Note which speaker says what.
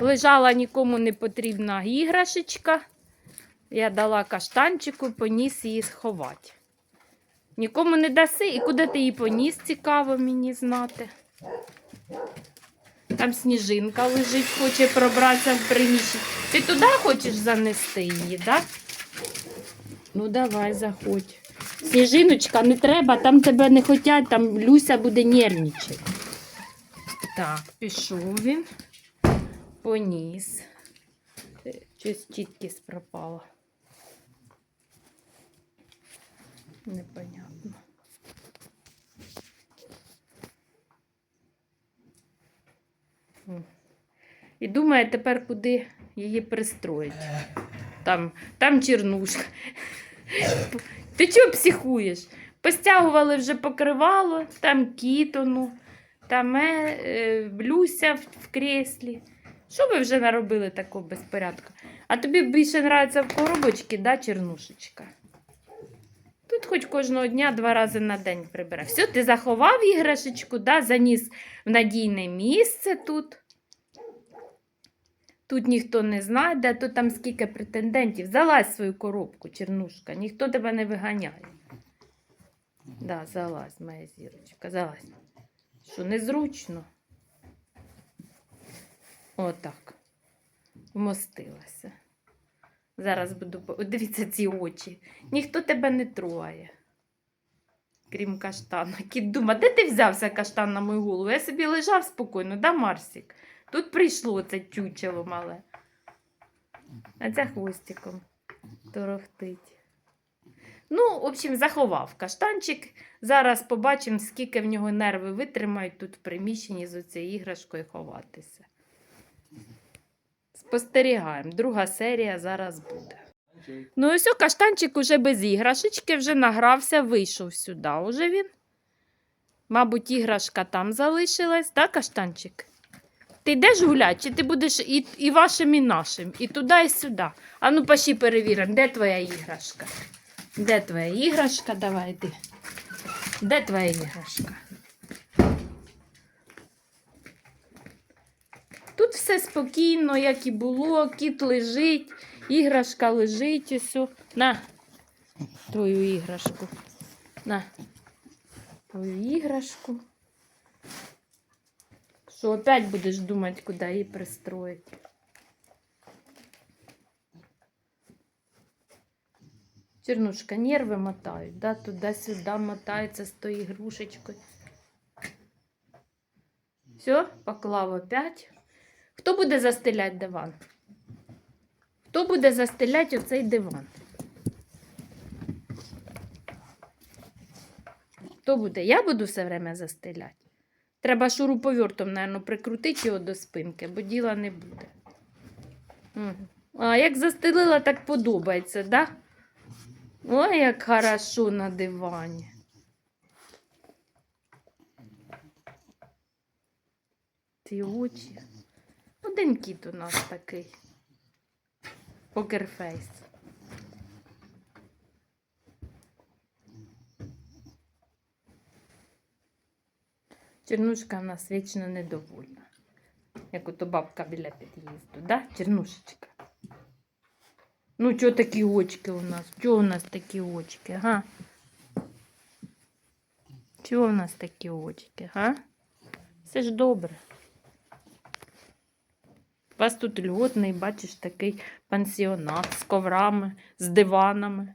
Speaker 1: Лежала нікому не потрібна іграшечка. Я дала каштанчику, поніс її сховати. Нікому не даси, і куди ти її поніс, цікаво мені знати. Там сніжинка лежить, хоче пробратися в приміщення. Ти туди хочеш занести її, так? Ну, давай, заходь. Сніжиночка, не треба, там тебе не хотять, там Люся буде нервничати. Так, пішов він. Поніс. Е, Щось чіткість пропала. Непонятно. І думає тепер, куди її пристроїть. Там, там чернушка. Ти чого психуєш? Постягували вже покривало, там кітону, там е, е, Люся в, в креслі. Що ви вже наробили такого безпорядку? А тобі більше подобається в коробочці, да, чернушечка? Тут хоч кожного дня два рази на день прибирай. Все, ти заховав іграшечку, да, заніс в надійне місце тут. Тут ніхто не знайде, тут там скільки претендентів. Залазь свою коробку, чернушка, ніхто тебе не виганяє. Да, залазь, моя зірочка, залазь. Що, незручно? Отак. Вмостилася. Зараз буду. Дивіться ці очі. Ніхто тебе не троє. Крім каштана. Кіт дума, де ти взявся каштан на мою голову? Я собі лежав спокійно, да, Марсік? Тут прийшло це чучело мале. А це хвостиком торохтить. Ну, в общем, заховав каштанчик. Зараз побачимо, скільки в нього нерви витримають тут в приміщенні з оцією іграшкою ховатися. Спостерігаємо. Друга серія зараз буде. Ну, все, каштанчик уже без іграшечки, вже награвся, вийшов сюди. Уже він. Мабуть, іграшка там залишилась, так, каштанчик? Ти йдеш гуляти, чи ти будеш і, і вашим, і нашим, і туди, і сюди. А ну, пошли перевіримо, де твоя іграшка? Де твоя іграшка? Давай йди. Де твоя іграшка? Тут все спокійно, як і було, кіт лежить, іграшка лежить, усю. На твою іграшку. На твою іграшку. Що опять будеш думати, куди її пристроїти? Чернушка, нерви мотають, да? туди-сюди мотається з тою ігрушечкою. Все, поклав опять. Хто буде застеляти диван? Хто буде застеляти оцей диван? Хто буде? Я буду все время застеляти. Треба шуруповертом, мабуть, прикрутити його до спинки, бо діла не буде. А як застелила, так подобається, да? Ой, як хорошо на дивані. Ті очі. Один кіт у нас такий. Покерфейс. Чернушка в нас вічно недовольна. Як ото бабка біля під'їзду, да, Чернушечка? Ну, чого такі очки у нас? Чого у нас такі очки, га? Чого у нас такі очки, га? Все ж добре. У вас тут льготний, бачиш, такий пансіонат з коврами, з диванами.